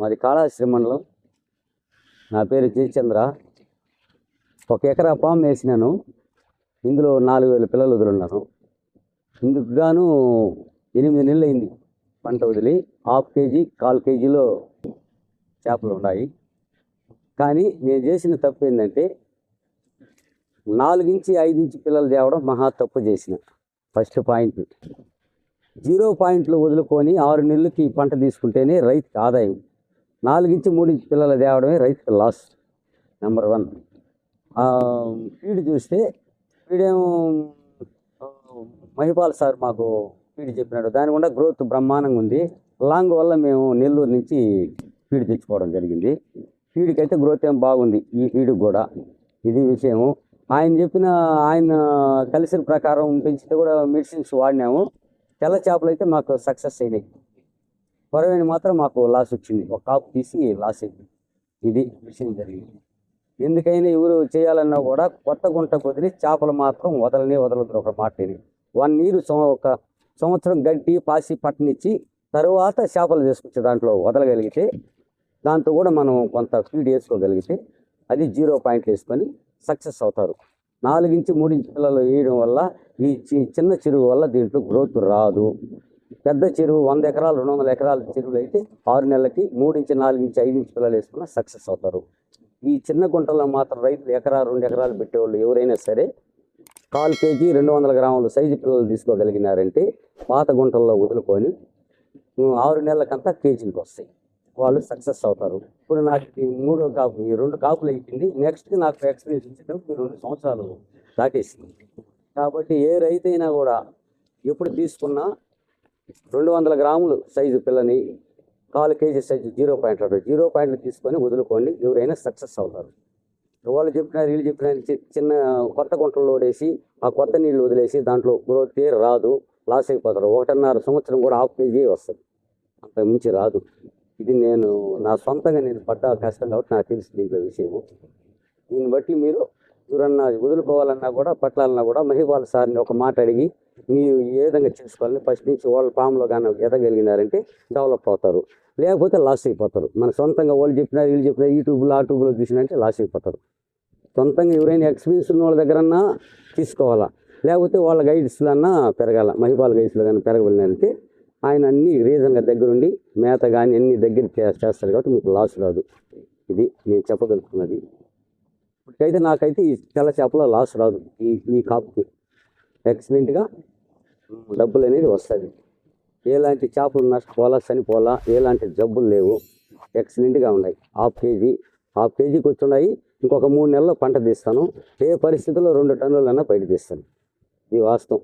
మాది కాళాశ్రీ మండలం నా పేరు జయచంద్ర. ఒక ఎకరా పాము వేసినాను. ఇందులో నాలుగు వేల పిల్లలు వదిలిన్నాను ఇందుకు గాను ఎనిమిది నెలలు అయింది పంట వదిలి. హాఫ్ కేజీ కాల్ కేజీలో చేపలు ఉన్నాయి. కానీ నేను చేసిన తప్పు ఏంటంటే నాలుగించి ఐదించి పిల్లలు తేవడం మహా తప్పు చేసిన. First point. జీరో పాయింట్లు వదులుకొని ఆరు నెలలకి పంట తీసుకుంటేనే రైతుకి ఆదాయం. నాలుగించి మూడించి పిల్లలు తేవడమే రైతుకి లాస్ నెంబర్ వన్. ఫీడ్ చూస్తే ఫీడేమో మహిపాల్ సార్ మాకు ఫీడ్ చెప్పినాడు. దాని కూడా గ్రోత్ బ్రహ్మాండంగా ఉంది. లాంగ్ వల్ల మేము నెల్లూరు నుంచి ఫీడ్ తెచ్చుకోవడం జరిగింది. ఫీడ్కి అయితే గ్రోత్ ఏం బాగుంది ఈ ఫీడ్కి కూడా. ఇది విషయము. ఆయన చెప్పిన ఆయన కలిసిన ప్రకారం పెంచితే కూడా మెడిసిన్స్ వాడినాము. తెల్ల చేపలు అయితే మాకు సక్సెస్ అయినాయి. పొరవేణి మాత్రం మాకు లాస్ వచ్చింది. ఒక కాపు తీసి లాస్ అయింది. ఇది విషయం జరిగింది. ఎందుకైనా ఎవరు చేయాలన్నా కూడా కొత్త గుంట కుదిరి చేపలు మాత్రం వదలని వదలదు ఒక మాట వన్ ఇయర్ ఒక సంవత్సరం గడ్డి పాసి పట్టనిచ్చి తరువాత చేపలు తీసుకొచ్చి దాంట్లో వదలగలిగితే దాంతో కూడా మనం కొంత ఫీడ్ వేసుకోగలిగితే అది జీరో పాయింట్లు వేసుకొని సక్సెస్ అవుతారు. నాలుగించి మూడించి పిల్లలు వేయడం వల్ల ఈ చి- చిన్న చెరువు వల్ల దీంట్లో గ్రోత్ రాదు. పెద్ద చెరువు వంద ఎకరాలు రెండు వందల ఎకరాల చెరువులు అయితే ఆరు నెలలకి మూడు ఇంచు నాలుగు ఇంచు ఐదు ఇంచు పిల్లలు వేసుకున్న సక్సెస్ అవుతారు. ఈ చిన్న గుంటల్లో మాత్రం రైతులు ఎకరా రెండు ఎకరాలు పెట్టేవాళ్ళు ఎవరైనా సరే కాల్ కేజీ రెండు వందల గ్రాముల సైజు పిల్లలు తీసుకోగలిగినారంటే పాత గుంటల్లో వదులుకొని ఆరు నెలలకంతా కేజీలకు వస్తాయి. వాళ్ళు సక్సెస్ అవుతారు. ఇప్పుడు నాకు మూడో కాపు ఈ రెండు కాపులు అయిపోయింది. నెక్స్ట్ నాకు ఎక్స్పీరియన్స్ ఇచ్చేటప్పుడు ఈ రెండు సంవత్సరాలు దాటేసింది. కాబట్టి ఏ రైతు అయినా కూడా ఎప్పుడు తీసుకున్నా రెండు వందల గ్రాములు సైజు పిల్లని కాలు కేజీ సైజు జీరో పాయింట్ అంటారు జీరో పాయింట్లు తీసుకొని వదులుకోండి. ఎవరైనా సక్సెస్ అవుతారు. వాళ్ళు చెప్పిన వీళ్ళు చెప్పిన చిన్న కొత్త గుంటలు లోడేసి ఆ కొత్త నీళ్ళు వదిలేసి దాంట్లో గ్రోత్ రాదు. లాస్ అయిపోతారు. ఒకటిన్నర సంవత్సరం కూడా హాఫ్ కేజీ వస్తుంది. అంత మించి రాదు. ఇది నేను నా సొంతంగా నేను పడ్డ కష్టం కాబట్టి నాకు తెలుసు దీంట్లో విషయము. దీన్ని బట్టి మీరు ఎవరన్నా వదులుకోవాలన్నా కూడా పట్టాలన్నా కూడా మహిపాల్ సార్ని ఒక మాట అడిగి మీరు ఏ విధంగా చేసుకోవాలని ఫస్ట్ నుంచి వాళ్ళ ఫామ్లో కానీ ఎదగలిగినారంటే డెవలప్ అవుతారు. లేకపోతే లాస్ అయిపోతారు. మన సొంతంగా వాళ్ళు చెప్పినా వీళ్ళు చెప్పినా యూట్యూబ్లో ఆ ట్యూబ్లో చూసినంటే లాస్ అయిపోతారు. సొంతంగా ఎవరైనా ఎక్స్పీరియన్స్ ఉన్న వాళ్ళ దగ్గరన్నా తీసుకోవాలా? లేకపోతే వాళ్ళ గైడ్స్లో అన్నా పెరగాల? మహిపాల్ గైడ్స్లో కానీ పెరగబడినారంటే ఆయన అన్ని రీజన్గా దగ్గరుండి మేత కానీ అన్ని దగ్గర చేస్తారు కాబట్టి మీకు లాస్ రాదు. ఇది నేను చెప్పగలుగుతున్నది ఇప్పటికైతే నాకైతే ఈ తెల్ల చేపలో లాస్ రాదు. ఈ ఈ కాపుకి. ఎక్సలెంట్గా డబ్బులు అనేది వస్తుంది ఎలాంటి చేపలు నష్టపోలా చనిపోలా ఎలాంటి జబ్బులు లేవు. ఎక్సలెంట్గా ఉన్నాయి. హాఫ్ కేజీ హాఫ్ కేజీకి వచ్చున్నాయి ఇంకొక మూడు నెలల్లో పంట తీస్తాను. ఏ పరిస్థితుల్లో రెండు టన్నులైనా బయట తీస్తాను. ఇది వాస్తవం.